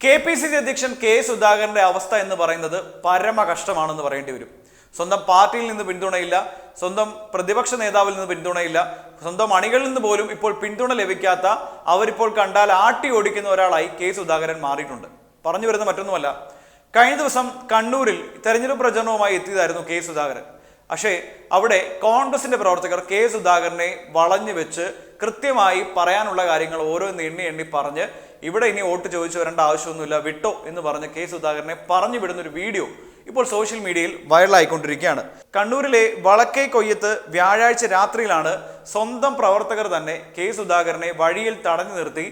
K P C C അധ്യക്ഷൻ K സുധാകരന്റെ അവസ്ഥ എന്ന് പറയുന്നത് പരമ കഷ്ടമാണെന്ന് പറയേണ്ടി വരും. സ്വന്തം പാർട്ടിയിൽ നിന്ന് പിന്തുണയില്ല സ്വന്തം പ്രതിപക്ഷ നേതാവിൽ നിന്ന് പിന്തുണയില്ല സ്വന്തം അണികളിൽ നിന്ന് പോലും ഇപ്പോൾ പിന്തുണ ലഭിക്കാത്ത അവരിപ്പോൾ കണ്ടാൽ ആട്ടി ഓടിക്കുന്ന ഒരാളായി കെ സുധാകരൻ മാറിയിട്ടുണ്ട്. പറഞ്ഞു വരുന്ന മറ്റൊന്നുമല്ല. കഴിഞ്ഞ ദിവസം കണ്ണൂരിൽ തെരഞ്ഞെടുപ്പ് പ്രചരണവുമായി എത്തിയതായിരുന്നു കെ സുധാകരൻ. പക്ഷേ അവിടെ കോൺഗ്രസിന്റെ പ്രവർത്തകർ കെ സുധാകരനെ വളഞ്ഞു വെച്ച് കൃത്യമായി പറയാനുള്ള കാര്യങ്ങൾ ഓരോന്ന് എണ്ണി എണ്ണി പറഞ്ഞ് ഇവിടെ ഇനി വോട്ട് ചോദിച്ചു വരേണ്ട ആവശ്യമൊന്നുമില്ല വിട്ടോ എന്ന് പറഞ്ഞ് കെ സുധാകരനെ പറഞ്ഞു വിടുന്ന ഒരു വീഡിയോ ഇപ്പോൾ സോഷ്യൽ മീഡിയയിൽ വൈറലായിക്കൊണ്ടിരിക്കുകയാണ്. കണ്ണൂരിലെ വളക്കേ കൊയ്യത്ത് വ്യാഴാഴ്ച രാത്രിയിലാണ് സ്വന്തം പ്രവർത്തകർ തന്നെ കെ സുധാകരനെ വഴിയിൽ തടഞ്ഞു നിർത്തി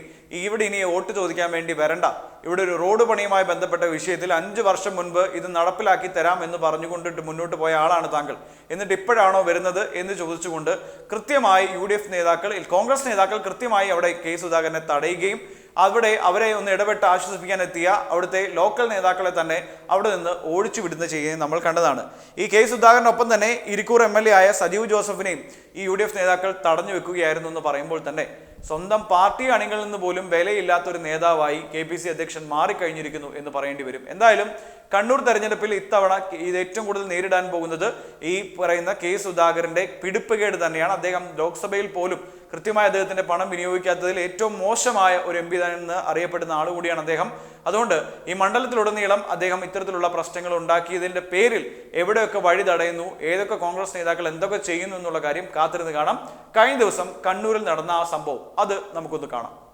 ഇവിടെ ഇനി വോട്ട് ചോദിക്കാൻ വേണ്ടി വരണ്ട. ഇവിടെ ഒരു റോഡ് പണിയുമായി ബന്ധപ്പെട്ട വിഷയത്തിൽ അഞ്ച് വർഷം മുൻപ് ഇത് നടപ്പിലാക്കി തരാം എന്ന് പറഞ്ഞുകൊണ്ടിട്ട് മുന്നോട്ട് പോയ ആളാണ് താങ്കൾ. എന്നിട്ട് ഇപ്പോഴാണോ വരുന്നത് എന്ന് ചോദിച്ചുകൊണ്ട് കൃത്യമായി യു നേതാക്കൾ കോൺഗ്രസ് നേതാക്കൾ കൃത്യമായി അവിടെ കെ സുധാകരനെ തടയുകയും അവിടെ അവരെ ഒന്ന് ഇടപെട്ട് ആശ്വസിപ്പിക്കാൻ എത്തിയ അവിടുത്തെ ലോക്കൽ നേതാക്കളെ തന്നെ അവിടെ നിന്ന് ഓടിച്ചു വിടുന്ന ചെയ്യുകയും നമ്മൾ കണ്ടതാണ്. ഈ കെ സുധാകരനൊപ്പം തന്നെ ഇരിക്കൂർ എം എൽ എ ആയ സജീവ് ജോസഫിനെയും ഈ യു ഡി എഫ് നേതാക്കൾ തടഞ്ഞു വെക്കുകയായിരുന്നു എന്ന് പറയുമ്പോൾ തന്നെ സ്വന്തം പാർട്ടി അണികളിൽ നിന്ന് പോലും വിലയില്ലാത്തൊരു നേതാവായി കെ പി സി അധ്യക്ഷൻ മാറിക്കഴിഞ്ഞിരിക്കുന്നു എന്ന് പറയേണ്ടി വരും. എന്തായാലും കണ്ണൂർ തെരഞ്ഞെടുപ്പിൽ ഇത്തവണ ഇത് ഏറ്റവും കൂടുതൽ നേരിടാൻ പോകുന്നത് ഈ പറയുന്ന കെ സുധാകരന്റെ പിടിപ്പുകേട് തന്നെയാണ്. അദ്ദേഹം ലോക്സഭയിൽ പോലും കൃത്യമായി അദ്ദേഹത്തിന്റെ പണം വിനിയോഗിക്കാത്തതിൽ ഏറ്റവും മോശമായ ഒരു എം പി എന്ന് അറിയപ്പെടുന്ന ആൾ കൂടിയാണ് അദ്ദേഹം. അതുകൊണ്ട് ഈ മണ്ഡലത്തിലുടനീളം അദ്ദേഹം ഇത്തരത്തിലുള്ള പ്രശ്നങ്ങൾ ഉണ്ടാക്കിയതിന്റെ പേരിൽ എവിടെയൊക്കെ വഴി തടയുന്നു ഏതൊക്കെ കോൺഗ്രസ് നേതാക്കൾ എന്തൊക്കെ ചെയ്യുന്നു എന്നുള്ള കാര്യം കാത്തിരുന്ന് കാണാം. കഴിഞ്ഞ ദിവസം കണ്ണൂരിൽ നടന്ന ആ സംഭവം അത് നമുക്കൊന്ന് കാണാം.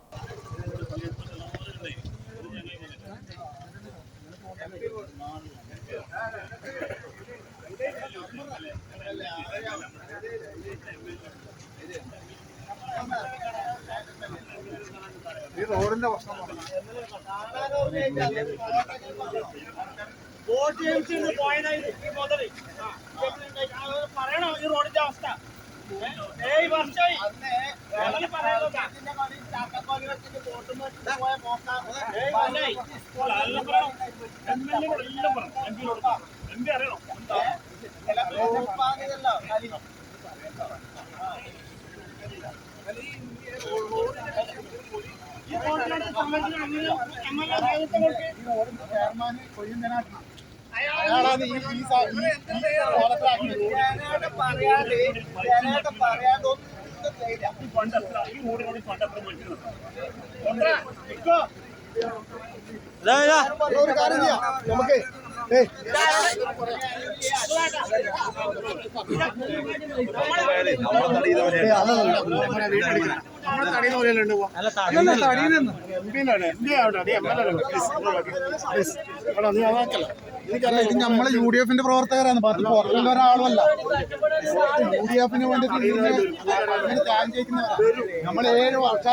ഈ റോഡിന്റെ പ്രശ്നം പറയണോ ഈ റോഡിന്റെ അവസ്ഥ. ഏയ് വർഷമായി ഞങ്ങൾ പറയുന്നതാ. ചെയർമാൻ കൊയ്യുന്നതിനാണ് അയാൾ അയാളാണ് ഈ ഈ പറയാതെ ഈ ఎప్పుడు పంట అసలు మూడు రోజులు పంట అప్పుడు మంచిది ఎక్కువ నమ్మకే அதான் ഇത് നമ്മളെ യു ഡി എഫിന്റെ പ്രവർത്തകരാണ്. പാർട്ടി പുറത്തുള്ള ഒരാളുമല്ല. യു ഡി എഫിന് ചെയ്യുന്നവരാണ് നമ്മൾ ഏഴ് വർഷം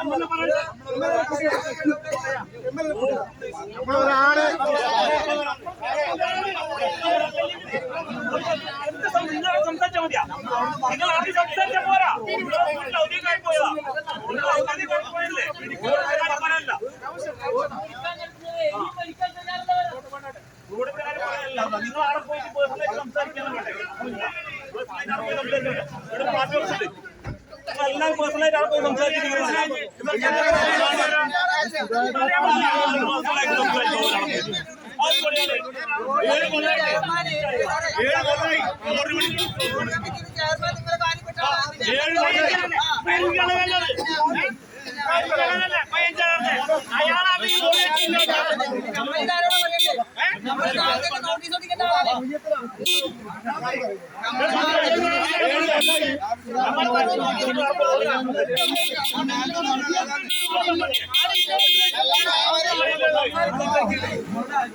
നമ്മളൊരാൾ സംസാരിച്ചാൽ മതിയാ നിങ്ങൾ ആദ്യം സംസാരിച്ചാൽ പോരാ ഔദ്യോഗികമായി പോയതാ നിങ്ങൾ ഔദ്യോഗികമായി പോയല്ലേ പറയാനല്ല നിങ്ങൾ ആടെ പോയിട്ട് പേഴ്സണലായിട്ട് സംസാരിക്കാൻ പാർട്ടി ഓഫീസുണ്ട് നിങ്ങൾ എല്ലാം പേഴ്സണലായിട്ട് ആടെ പോയി സംസാരിക്കുന്നത്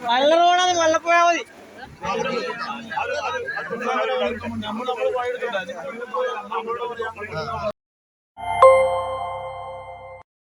നല്ല റോഡാണ് വെള്ളപ്പോയാ മതി നമ്മൾ നമ്മൾ